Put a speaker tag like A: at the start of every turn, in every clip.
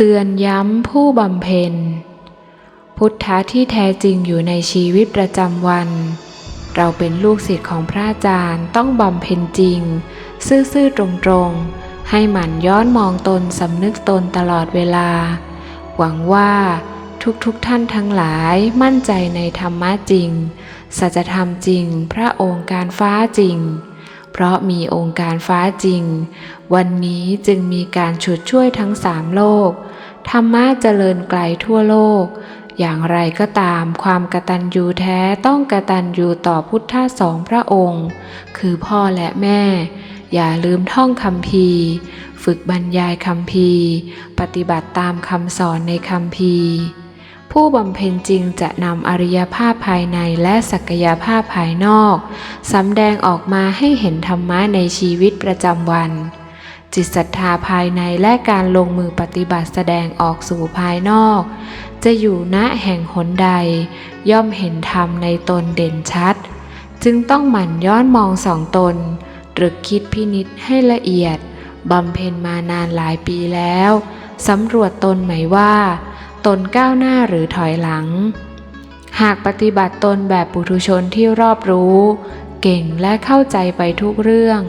A: เตือนย้ำผู้บำเพ็ญ พุทธะที่แท้จริงอยู่ในชีวิตประจำวัน เราเป็นลูกศิษย์ของพระอาจารย์ต้องบำเพ็ญจริง ซื่อๆตรงๆ ให้หมั่นย้อนมองตนสำนึกตนตลอดเวลา หวังว่าทุกๆทท่านทั้งหลายมั่นใจในธรรมะจริง สัจธรรมจริง พระองค์การฟ้าจริง เพราะมีองค์การฟ้าจริง วันนี้จึงมีการฉุดช่วยทั้งสามโลก ธรรมะเจริญไกลทั่วโลก อย่างไรก็ตามความกตัญญูแท้ต้องกตัญญูต่อพุทธะสองพระองค์ คือพ่อและแม่ อย่าลืมท่องคำพีฝึกบรรยายคำพีปฏิบัติตามคำสอนในคำพี ผู้บำเพ็ญจริงจะนำอริยภาพภายในและศักยภาพภายนอกสำแดงออกมาให้เห็นธรรมะในชีวิตประจำวัน จิตศรัทธาภายในและการลงมือปฏิบัติแสดงออกสู่ภายนอก จะอยู่ณแห่งหนใด ย่อมเห็นธรรมในตนเด่นชัด จึงต้องหมั่นย้อนมองสองตนตรึกคิดพินิษให้ละเอียดบำเพ็ญมานานหลายปีแล้วสำรวจตนไหมว่า ตนก้าวหน้าหรือถอยหลัง หากปฏิบัติตนแบบปุถุชนที่รอบรู้ เก่งและเข้าใจไปทุกเรื่อง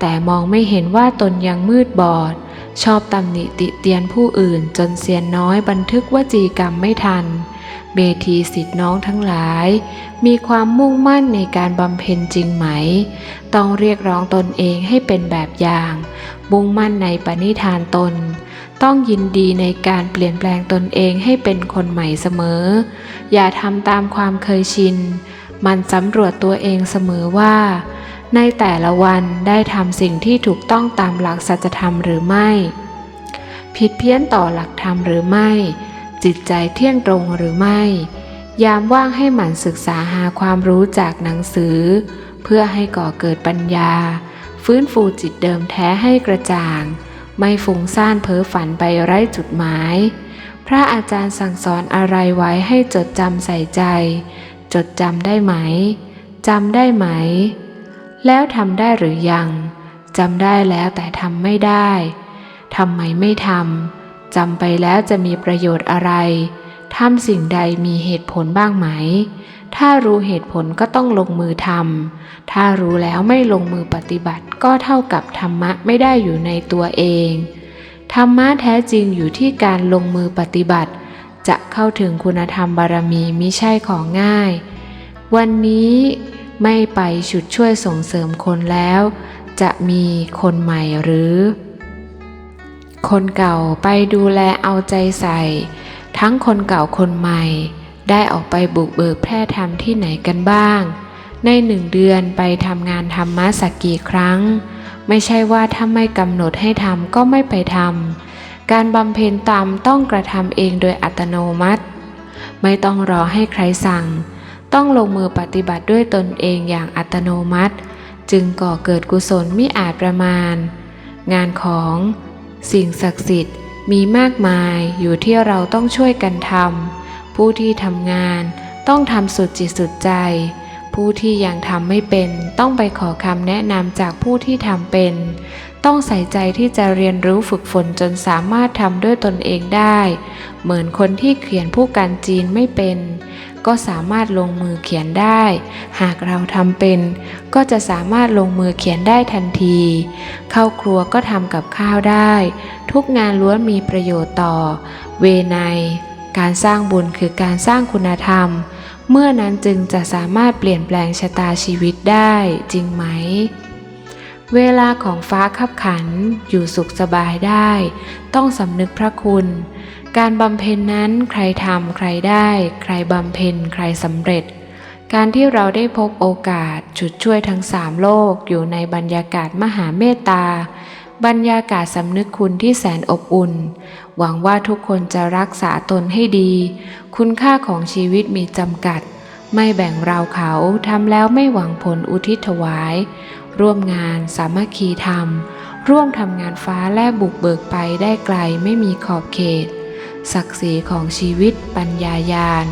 A: แต่มองไม่เห็นว่าตนยังมืดบอด ชอบตำหนิติเตียนผู้อื่นจนเสียนน้อยบันทึกวจีกรรมไม่ทัน เบทีสิทธิน้องทั้งหลาย มีความมุ่งมั่นในการบำเพ็ญจริงไหม ต้องเรียกร้องตนเองให้เป็นแบบอย่าง มุ่งมั่นในปณิธานตน ต้องยินดีในการเปลี่ยนแปลงตนเองให้เป็นคนใหม่เสมอ อย่าทำตามความเคยชิน มันสำรวจตัวเองเสมอว่า ในแต่ละวันได้ทำสิ่งที่ถูกต้องตามหลักสัจธรรมหรือไม่ ผิดเพี้ยนต่อหลักธรรมหรือไม่ จิตใจเที่ยงตรงหรือไม่ ยามว่างให้หมั่นศึกษาหาความรู้จากหนังสือ เพื่อให้ก่อเกิดปัญญา ฟื้นฟูจิตเดิมแท้ให้กระจ่าง ไม่ฟุ้งซ่านเพ้อฝันไปไร้จุดหมาย พระอาจารย์สั่งสอนอะไรไว้ให้จดจำใส่ใจ จดจำได้ไหมจำได้ไหม แล้วทำได้หรือยังจำได้แล้วแต่ทำไม่ได้ทำไมไม่ทำ จำไปแล้วจะมีประโยชน์อะไรทำสิ่งใดมีเหตุผลบ้างไหม ถ้ารู้เหตุผลก็ต้องลงมือทำ ถ้ารู้แล้วไม่ลงมือปฏิบัติก็เท่ากับธรรมะไม่ได้อยู่ในตัวเอง ธรรมะแท้จริงอยู่ที่การลงมือปฏิบัติ จะเข้าถึงคุณธรรมบารมีมิใช่ของง่าย วันนี้ไม่ไปฉุดช่วยส่งเสริมคนแล้ว จะมีคนใหม่หรือ คนเก่าไปดูแลเอาใจใส่ ทั้งคนเก่าคนใหม่ ได้ออกไปบุกเบิกแพร่ธรรมที่ไหนกันบ้าง ในหนึ่งเดือนไปทำงานธรรมะสักกี่ครั้ง ไม่ใช่ว่าถ้าไม่กำหนดให้ทำก็ไม่ไปทำการบำเพ็ญตามต้องกระทำเองโดยอัตโนมัติ ไม่ต้องรอให้ใครสั่ง ต้องลงมือปฏิบัติด้วยตนเองอย่างอัตโนมัติ จึงก่อเกิดกุศลมิอาจประมาณ งานของ สิ่งศักดิ์สิทธิ์มีมากมายอยู่ที่เราต้องช่วยกันทำผู้ที่ทำงานต้องทำสุดจิตสุดใจ ผู้ที่ยังทำไม่เป็นต้องไปขอคำแนะนำจากผู้ที่ทำเป็น ต้องใส่ใจที่จะเรียนรู้ฝึกฝนจนสามารถทำด้วยตนเองได้ เหมือนคนที่เขียนผู้กันจีนไม่เป็น ก็สามารถลงมือเขียนได้ หากเราทำเป็น ก็จะสามารถลงมือเขียนได้ทันที เข้าครัวก็ทำกับข้าวได้ ทุกงานล้วนมีประโยชน์ต่อ เวไนการสร้างบุญคือการสร้างคุณธรรม เมื่อนั้นจึงจะสามารถเปลี่ยนแปลงชะตาชีวิตได้จริงไหม เวลาของฟ้าขับขันอยู่สุขสบายได้ ต้องสำนึกพระคุณ การบำเพ็ญนั้นใครทำใครได้ ใครบำเพ็ญใครสำเร็จ การที่เราได้พบโอกาสฉุดช่วยทั้งสามโลกอยู่ในบรรยากาศมหาเมตตา บรรยากาศสำนึกคุณที่แสนอบอุ่น หวังว่าทุกคนจะรักษาตนให้ดี คุณค่าของชีวิตมีจำกัด ไม่แบ่งเราเขาทำแล้วไม่หวังผลอุทิศถวาย ร่วมงานสามัคคีธรรม ร่วมทำงานฟ้าและบุกเบิกไปได้ไกลไม่มีขอบเขต ศักดิ์ศรีของชีวิตปัญญายาณ